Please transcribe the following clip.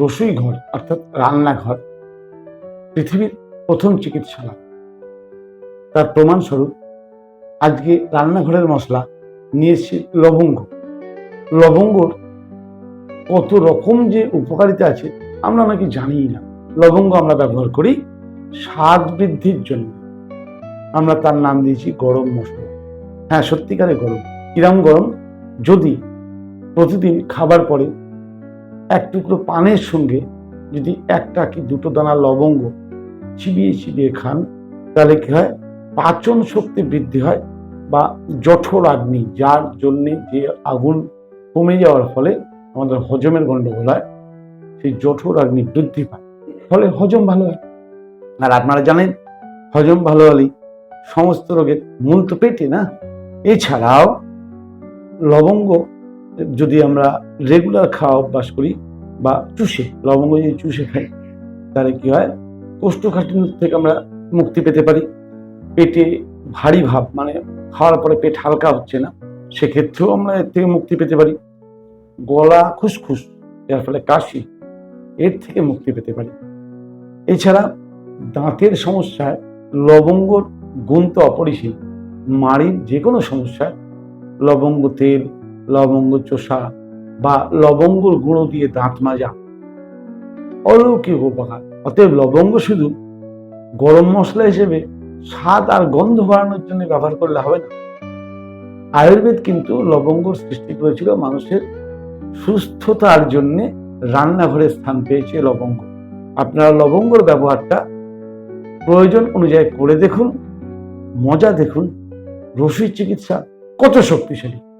রসুই ঘর অর্থাৎ রান্নাঘর, পৃথিবীর প্রথম চিকিৎসালয়। তার প্রমাণস্বরূপ, আজকে রান্নাঘরের মশলা নিয়ে এসেছি লবঙ্গ। লবঙ্গর কত রকম যে উপকারিতা আছে, আমরা নাকি জানিই না। লবঙ্গ আমরা ব্যবহার করি স্বাদ বৃদ্ধির জন্য। আমরা তার নাম দিয়েছি গরম মশলা। হ্যাঁ সত্যিকারে গরম। কিরম গরম? যদি প্রতিদিন খাবার পরে এক টুকরো পানের সঙ্গে যদি একটা কি দুটো দানা লবঙ্গ চিবিয়ে চিবিয়ে খান, তাহলে কি হয়? পাচন শক্তি বৃদ্ধি হয় বা জঠর আগ্নি, যার জন্যে যে আগুন কমে যাওয়ার ফলে আমাদের হজমের গণ্ডগোল হয়, সেই জঠর আগ্নি বৃদ্ধি পায়। ফলে হজম ভালো হয়। আর আপনারা জানেন, হজম ভালো হলেই সমস্ত রোগের মূল তো পেটে না। এছাড়াও লবঙ্গ যদি আমরা রেগুলার খাওয়া অভ্যাস করি বা চুষে, লবঙ্গ যদি চুষে খাই, তাহলে কি হয়? কোষ্ঠকাঠিন্য থেকে আমরা মুক্তি পেতে পারি। পেটে ভারী ভাব মানে খাওয়ার পরে পেট হালকা হচ্ছে না, সেক্ষেত্রেও আমরা এর থেকে মুক্তি পেতে পারি। গলা খুসখুস, যার ফলে কাশি, এর থেকে মুক্তি পেতে পারি। এছাড়া দাঁতের সমস্যায় লবঙ্গর গুণ তো অপরিসীম। মাড়ির যে কোনো সমস্যায় লবঙ্গ, তেল লবঙ্গ চোষা বা লবঙ্গর গুঁড়ো দিয়ে দাঁত মাজা। অলৌকিক উপকার। অতএব লবঙ্গ শুধু গরম মশলা হিসেবে স্বাদ আর গন্ধ বাড়ানোর জন্য ব্যবহার করলে হবে না। আয়ুর্বেদ কিন্তু লবঙ্গর সৃষ্টি করেছিল মানুষের সুস্থতার জন্য রান্নাঘরে স্থান পেয়েছে লবঙ্গ। আপনারা লবঙ্গর ব্যবহারটা প্রয়োজন অনুযায়ী করে দেখুন, মজা দেখুন। রসুই চিকিৎসা কত শক্তিশালী।